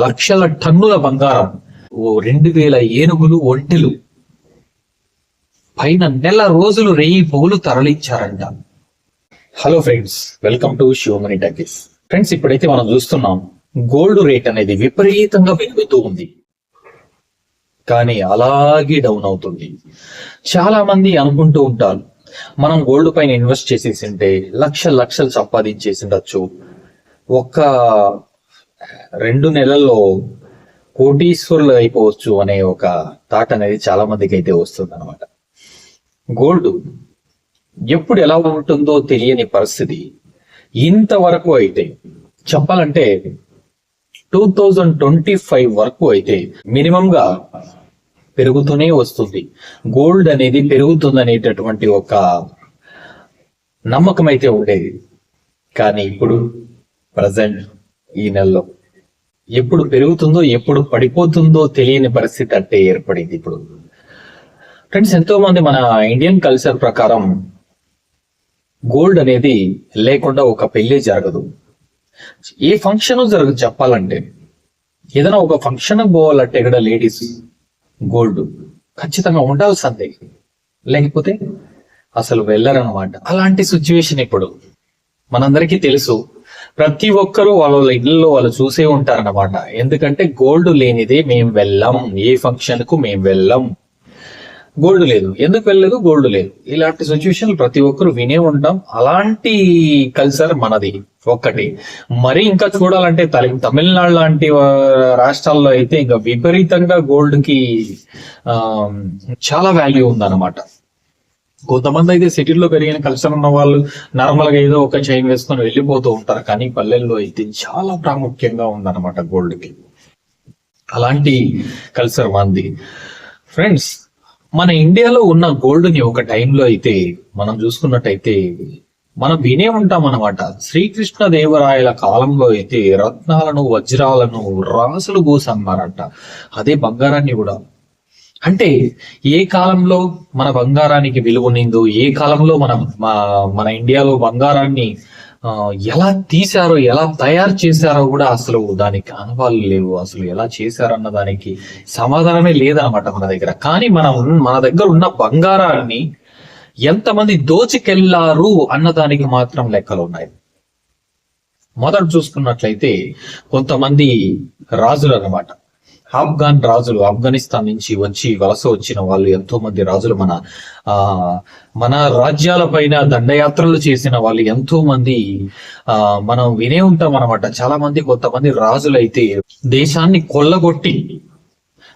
లక్షల టన్నుల బంగారం ఓ రెండు వేల ఏనుగులు ఒంటెలు. పైన నెల రోజులు రేయి పువ్వులు తరలించారంట. Hello friends welcome to Sivamani talkies. Friends ఇప్పుడైతే మనం చూస్తున్నాం గోల్డ్ రేట్ అనేది విపరీతంగా పెరుగుతూ ఉంది. కానీ అలాగే డౌన్ అవుతుంది. చాలా మంది అనుకుంటూ ఉంటారు మనం గోల్డ్ పైన ఇన్వెస్ట్ చేసేసి ఉంటే లక్ష లక్షలు సంపాదించేసి ఉండొచ్చు. ఒక్క రెండు నెలల్లో కోటీశ్వరులు అయిపోవచ్చు అనే ఒక థాట్ అనేది చాలా మందికి అయితే వస్తుంది అనమాట గోల్డ్ ఎప్పుడు ఎలా ఉంటుందో తెలియని పరిస్థితి ఇంతవరకు అయితే చెప్పాలంటే టూ థౌజండ్ ట్వంటీ ఫైవ్ వరకు అయితే మినిమం గా పెరుగుతూనే వస్తుంది. గోల్డ్ అనేది పెరుగుతుంది అనేటటువంటి ఒక నమ్మకం అయితే ఉండేది. కానీ ఇప్పుడు ప్రజెంట్ ఈ నెలలో. ఎప్పుడు పెరుగుతుందో ఎప్పుడు పడిపోతుందో తెలియని పరిస్థితి అంటే ఏర్పడింది ఇప్పుడు. ఫ్రెండ్స్ ఎంతో మంది మన ఇండియన్ కల్చర్ ప్రకారం గోల్డ్ అనేది లేకుండా ఒక పెళ్ళి జరగదు. ఏ ఫంక్షన్ జరగదు చెప్పాలంటే ఏదైనా ఒక ఫంక్షన్ పోవాలంటే ఇక్కడ లేడీస్ గోల్డ్ ఖచ్చితంగా ఉండాల్సిందే. లేకపోతే అసలు వెళ్ళరనమాట అలాంటి సిచ్యువేషన్ ఇప్పుడు మనందరికీ తెలుసు. ప్రతి ఒక్కరూ వాళ్ళ ఇళ్ళలో వాళ్ళు చూసే ఉంటారన్నమాట. ఎందుకంటే గోల్డ్ లేనిదే మేము వెళ్ళాం. ఏ ఫంక్షన్కు మేము వెళ్ళాం. గోల్డ్ లేదు. ఎందుకు వెళ్ళలేదు? గోల్డ్ లేదు. ఇలాంటి సిచ్యువేషన్ ప్రతి ఒక్కరు వినే ఉంటాం. అలాంటి కల్చర్ మనది. ఒక్కటి. మరి ఇంకా చూడాలంటే తమిళనాడు లాంటి రాష్ట్రాల్లో అయితే ఇంకా విపరీతంగా గోల్డ్కి ఆ, చాలా వాల్యూ ఉందన్నమాట. కొంతమంది అయితే సిటీలో పెరిగిన కల్చర్ ఉన్న వాళ్ళు నార్మల్గా ఏదో ఒక చైన్ వేసుకొని వెళ్ళిపోతూ ఉంటారు. కానీ పల్లెల్లో అయితే చాలా ప్రాముఖ్యంగా ఉందన్నమాట గోల్డ్కి. అలాంటి కల్చర్ మంది. ఫ్రెండ్స్ మన ఇండియాలో ఉన్న గోల్డ్ని ఒక టైంలో అయితే మనం చూసుకున్నట్టయితే మనం వినే ఉంటాం అనమాట శ్రీకృష్ణ దేవరాయల కాలంలో అయితే రత్నాలను వజ్రాలను రాసులు పోసన్నారంట. అదే బంగారాన్ని కూడా. అంటే ఏ కాలంలో మన బంగారానికి విలువ నిందో ఏ కాలంలో మన మా- మన ఇండియాలో బంగారాన్ని ఎలా తీశారో ఎలా తయారు చేశారో కూడా అసలు దానికి అనుభవాలు లేవు. అసలు ఎలా చేశారన్న దానికి సమాధానమే లేదన్నమాట మన దగ్గర. కానీ మనం మన దగ్గర ఉన్న బంగారాన్ని ఎంతమంది దోచికెళ్ళారు అన్న దానికి మాత్రం లెక్కలు ఉన్నాయి. మొదట చూసుకున్నట్లయితే కొంతమంది రాజులు అన్నమాట ఆఫ్ఘాన్ రాజులు ఆఫ్ఘనిస్తాన్ నుంచి వచ్చి వలస వచ్చిన వాళ్ళు ఎంతో మంది రాజులు మన ఆ మన రాజ్యాల పైన దండయాత్రలు చేసిన వాళ్ళు ఎంతో మంది ఆ మనం వినే ఉంటాం అనమాట చాలా మంది కొంతమంది రాజులైతే దేశాన్ని కొల్లగొట్టి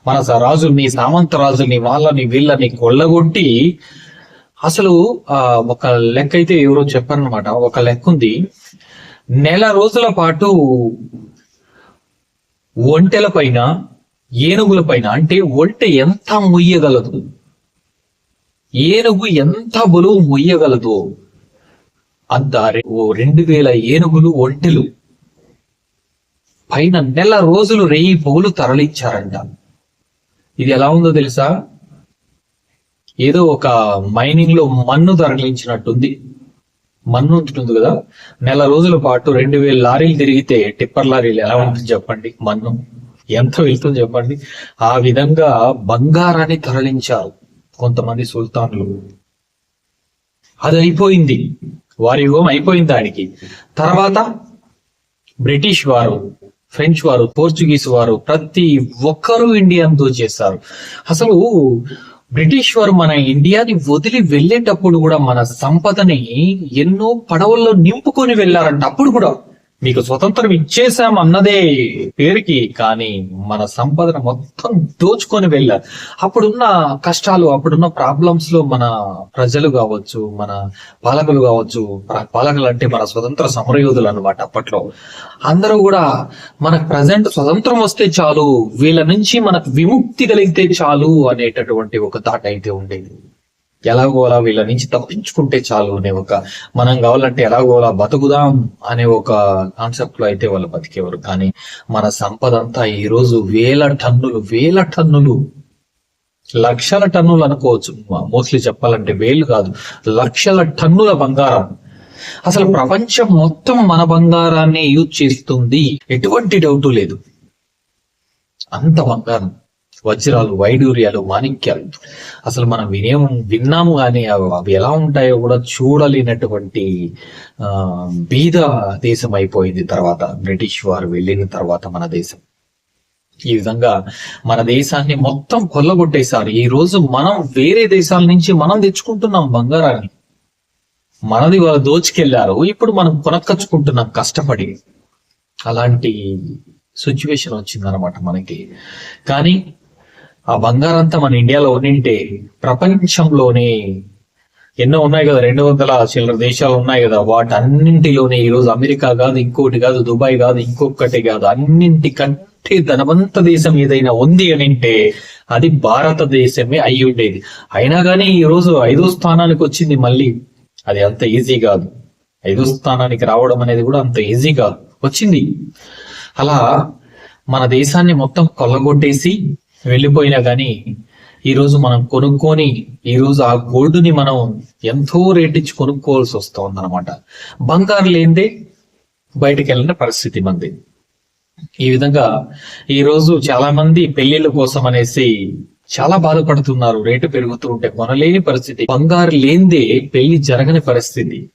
మన స- రాజుల్ని సామంత రాజుల్ని వాళ్ళని వీళ్ళని కొల్లగొట్టి అసలు ఆ ఒక లెక్క అయితే ఎవరో చెప్పారనమాట ఒక లెక్క ఉంది. నెల రోజుల పాటు ఒంటెల పైన ఏనుగుల పైన అంటే ఒంటె ఎంత మొయ్యగలదు? ఏనుగు ఎంత బరువు మొయ్యగలదు అంత ఓ రెండు వేల ఏనుగులు ఒంటెలు. పైన నెల రోజులు రేయి పౌలు తరలించారంట. ఇది ఎలా ఉందో తెలుసా? ఏదో ఒక మైనింగ్లో మన్ను తరలించినట్టుంది. మన్ను ఉంటుంది కదా? నెల రోజుల పాటు రెండు వేల లారీలు తిరిగితే టిప్పర్ లారీలు ఎలా ఉంటుంది చెప్పండి? మన్ను. ఎంత వెళ్తుంది చెప్పండి. ఆ విధంగా బంగారాన్ని తరలించారు కొంతమంది సుల్తాన్లు. అది అయిపోయింది. వారి యుగం అయిపోయింది దానికి. తర్వాత బ్రిటిష్ వారు ఫ్రెంచ్ వారు పోర్చుగీస్ వారు ప్రతి ఒక్కరూ ఇండియాను దోచేస్తారు అసలు బ్రిటిష్ వారు మన ఇండియాని వదిలి వెళ్ళేటప్పుడు కూడా మన సంపదని ఎన్నో పడవల్లో నింపుకొని వెళ్ళారంట. అప్పుడు కూడా మీకు స్వతంత్రం ఇచ్చేసాం అన్నదే పేరుకి కానీ మన సంపదను మొత్తం దోచుకొని వెళ్ళారు అప్పుడున్న కష్టాలు అప్పుడున్న ప్రాబ్లమ్స్లో మన ప్రజలు కావచ్చు మన పాలకులు కావచ్చు పాలకులు అంటే మన స్వతంత్ర సమరయోధులు అనమాట అప్పట్లో. అందరూ కూడా మనకు ప్రజెంట్ స్వతంత్రం వస్తే చాలు వీళ్ళ నుంచి మనకు విముక్తి కలిగితే చాలు అనేటటువంటి ఒక థాట్ అయితే ఉండేది. ఎలాగో అలా వీళ్ళ నుంచి తప్పించుకుంటే చాలు అనే ఒక మనం కావాలంటే ఎలాగో అలా బతుకుదాం అనే ఒక కాన్సెప్ట్లో అయితే వాళ్ళు బతికేవారు. కానీ మన సంపద అంతా ఈ రోజు వేల టన్నులు వేల టన్నులు లక్షల టన్నులు అనుకోవచ్చు. మోస్ట్లీ చెప్పాలంటే వేలు కాదు లక్షల టన్నుల బంగారం. అసలు ప్రపంచం మొత్తం మన బంగారాన్ని యూజ్ చేస్తుంది. ఎటువంటి డౌట్ లేదు. అంత బంగారం. వజ్రాలు వైడూర్యాలు మాణిక్యాలు. అసలు మనం వినే విన్నాము కానీ అవి అవి ఎలా ఉంటాయో కూడా చూడలేనటువంటి ఆ బీద దేశం అయిపోయింది తర్వాత. బ్రిటిష్ వారు వెళ్ళిన తర్వాత మన దేశం. ఈ విధంగా మన దేశాన్ని మొత్తం కొల్లగొట్టేశారు. ఈ రోజు మనం వేరే దేశాల నుంచి మనం తెచ్చుకుంటున్నాం బంగారాన్ని. మనది వాళ్ళు దోచుకెళ్ళారు. ఇప్పుడు మనం కొనక్కచ్చుకుంటున్నాం కష్టపడి. అలాంటి సిచ్యువేషన్ వచ్చిందనమాట మనకి. కానీ ఆ బంగారంతా మన ఇండియాలో ఉన్నింటే ప్రపంచంలోనే ఎన్నో ఉన్నాయి కదా రెండు వందల చిల్లర దేశాలు ఉన్నాయి కదా వాటన్నింటిలోనే ఈరోజు అమెరికా కాదు ఇంకోటి కాదు దుబాయ్ కాదు ఇంకొకటి కాదు అన్నింటికంటే ధనవంత దేశం ఏదైనా ఉంది అని అంటే అది భారతదేశమే అయి ఉండేది. అయినా కానీ ఈ రోజు ఐదో స్థానానికి వచ్చింది మళ్ళీ. అది అంత ఈజీ కాదు. ఐదో స్థానానికి రావడం అనేది కూడా అంత ఈజీ కాదు. వచ్చింది. అలా మన దేశాన్ని మొత్తం కొల్లగొట్టేసి వెళ్ళిపోయినా కానీ ఈ రోజు మనం కొనుక్కొని ఈ రోజు ఆ గోల్డ్ని మనం ఎంతో రేట్ ఇచ్చి కొనుక్కోవాల్సి వస్తుంది అనమాట బంగారు లేనిదే బయటికి వెళ్ళిన పరిస్థితి మంది. ఈ విధంగా ఈ రోజు చాలా మంది పెళ్ళిళ్ళ కోసం అనేసి చాలా బాధపడుతున్నారు. రేటు పెరుగుతూ ఉంటే కొనలేని పరిస్థితి. బంగారు లేనిదే పెళ్ళి జరగని పరిస్థితి.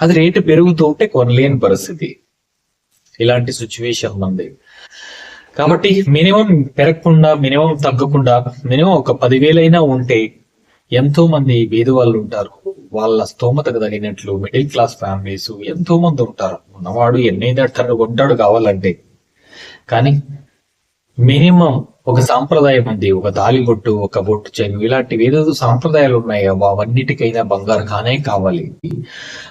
అది రేటు పెరుగుతూ ఉంటే కొనలేని పరిస్థితి. ఇలాంటి సిచ్యువేషన్ ఉంది. కాబట్టి మినిమం పెరగకుండా మినిమం తగ్గకుండా మినిమం ఒక పదివేలైనా ఉంటే ఎంతో మంది వాళ్ళు ఉంటారు. వాళ్ళ స్తోమతకు తగినట్లు మిడిల్ క్లాస్ ఫ్యామిలీస్ ఎంతో మంది ఉంటారు. ఉన్నవాడు ఎన్నైనా టన్ను కొంటాడు కావాలంటే. కానీ మినిమం ఒక సాంప్రదాయం ఉంది. ఒక తాలిబొట్టు ఒక బొట్టు చెను ఇలాంటివి ఏదో సాంప్రదాయాలు ఉన్నాయి. అవన్నిటికైనా బంగారు కానే కావాలి.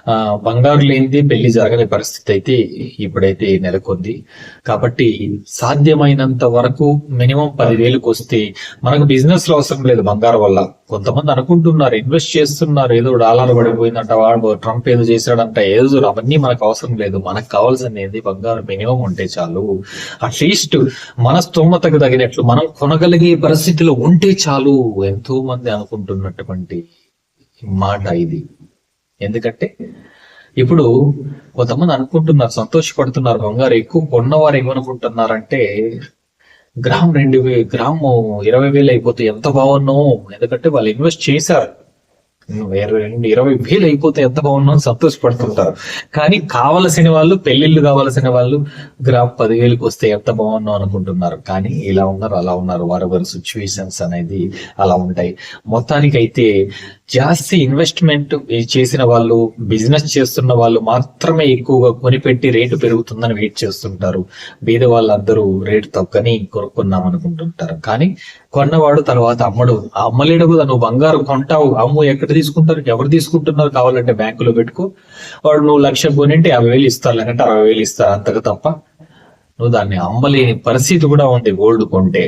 ఆ బంగారు లేనిది పెళ్ళి జరగని పరిస్థితి అయితే ఇప్పుడైతే నెలకొంది. కాబట్టి సాధ్యమైనంత వరకు మినిమం పదివేలకు వస్తే మనకు బిజినెస్లో అవసరం లేదు బంగారం వల్ల. కొంతమంది అనుకుంటున్నారు ఇన్వెస్ట్ చేస్తున్నారు ఏదో డాలర్ పడిపోయిందంట వాడు ట్రంప్ ఏదో చేశాడంట ఏదో అవన్నీ మనకు అవసరం లేదు మనకు కావాల్సింది బంగారం మినిమం ఉంటే చాలు. అట్లీస్ట్ మన స్తోమతకు తగినట్లు మనం కొనగలిగే పరిస్థితిలో ఉంటే చాలు ఎంతో మంది అనుకుంటున్నటువంటి మాట ఇది. ఎందుకంటే ఇప్పుడు కొంతమంది అనుకుంటున్నారు సంతోషపడుతున్నారు బంగారు ఎక్కువ కొన్నవారు ఏమనుకుంటున్నారంటే గ్రామ్ రెండు గ్రాము ఇరవై వేలు అయిపోతే ఎంత బాగున్నావు? ఎందుకంటే వాళ్ళు ఇన్వెస్ట్ చేశారు. ఇరవై రెండు ఇరవై వేలు అయిపోతే ఎంత బాగున్నాం సంతోషపడుతుంటారు. కానీ కావలసిన వాళ్ళు పెళ్ళిళ్ళు కావలసిన వాళ్ళు గ్రామ్ పదివేలకు వస్తే ఎంత బాగున్నాం అనుకుంటున్నారు. కానీ ఇలా ఉన్నారు అలా ఉన్నారు. వారి వారి సిచ్యువేషన్స్ అనేది అలా ఉంటాయి. మొత్తానికి అయితే జాస్తి ఇన్వెస్ట్మెంట్ చేసిన వాళ్ళు బిజినెస్ చేస్తున్న వాళ్ళు మాత్రమే ఎక్కువగా కొనిపెట్టి రేటు పెరుగుతుందని వెయిట్ చేస్తుంటారు. బీద వాళ్ళందరూ రేటు తగ్గని కొనుక్కున్నాం అనుకుంటుంటారు. కానీ కొన్నవాడు తర్వాత అమ్మడు. అమ్మలేడు నువ్వు బంగారు కొంటావు అమ్ము ఎక్కడిది తీసుకుంటారు? ఎవరు తీసుకుంటున్నారు కావాలంటే బ్యాంకులో పెట్టుకో. వాడు నువ్వు లక్ష కొనింటే యాభై వేలు ఇస్తారు లేకంటే అరవై వేలు ఇస్తారు అంతకు తప్ప. నువ్వు దాన్ని అమ్మలేని పరిస్థితి కూడా ఉంది. గోల్డ్ కొంటే.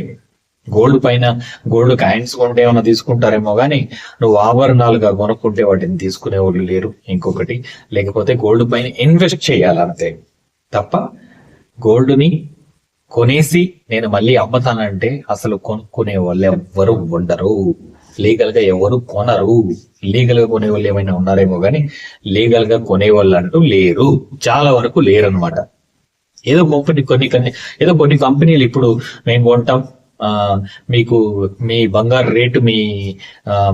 గోల్డ్ పైన గోల్డ్ కాయిన్స్ కొంటే ఏమైనా తీసుకుంటారేమో కానీ నువ్వు ఆభరణాలుగా కొనుక్కుంటే వాటిని తీసుకునే వాళ్ళు లేరు. ఇంకొకటి లేకపోతే గోల్డ్ పైన ఇన్వెస్ట్ చేయాలంతే. తప్ప గోల్డ్ని కొనేసి నేను మళ్ళీ అమ్ముతానంటే అసలు కొనుక్కునే వాళ్ళు ఎవ్వరు ఉండరు. లీగల్గా ఎవరు కొనరు. లీగల్గా కొనే వాళ్ళు ఏమైనా ఉన్నారేమో కానీ లీగల్గా కొనే వాళ్ళు అంటూ లేరు. చాలా వరకు లేరు అనమాట ఏదో కొన్ని కొన్ని ఏదో కొన్ని కంపెనీలు ఇప్పుడు మేము కొంటాం. మీకు మీ బంగారు రేటు మీ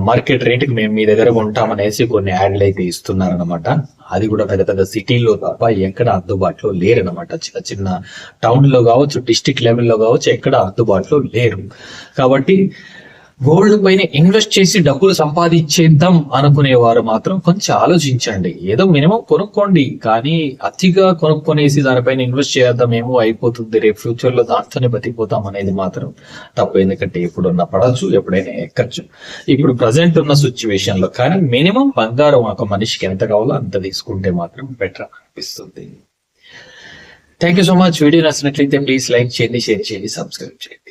మార్కెట్ రేటుకి మేము మీ దగ్గర కొంటాం అనేసి కొన్ని యాడ్లు అయితే ఇస్తున్నారనమాట అది కూడా పెద్ద పెద్ద సిటీల్లో తప్ప ఎక్కడ అందుబాటులో లేరనమాట చిన్న చిన్న టౌన్లో కావచ్చు డిస్టిక్ లెవెల్లో కావచ్చు ఎక్కడ అందుబాటులో లేరు. కాబట్టి గోల్డ్ పైన ఇన్వెస్ట్ చేసి డబ్బులు సంపాదించేద్దాం అనుకునేవారు మాత్రం కొంచెం ఆలోచించండి. ఏదో మినిమం కొనుక్కోండి. కానీ అతిగా కొనుక్కొనేసి దానిపైన ఇన్వెస్ట్ చేద్దామేమో అయిపోతుంది. రేపు ఫ్యూచర్లో దాంతోనే బతికిపోతాం అనేది మాత్రం తప్పు. ఎందుకంటే ఇప్పుడున్న పడచ్చు ఎప్పుడైనా ఎక్కచ్చు. ఇప్పుడు ప్రజెంట్ ఉన్న సిచ్యువేషన్లో కానీ మినిమం బంగారం ఒక మనిషికి ఎంత కావాలో అంత తీసుకుంటే మాత్రం బెటర్ అనిపిస్తుంది. Thank you so much. Video నచ్చినట్లయితే ప్లీజ్ లైక్ చేయండి షేర్ చేయండి సబ్స్క్రైబ్ చేయండి.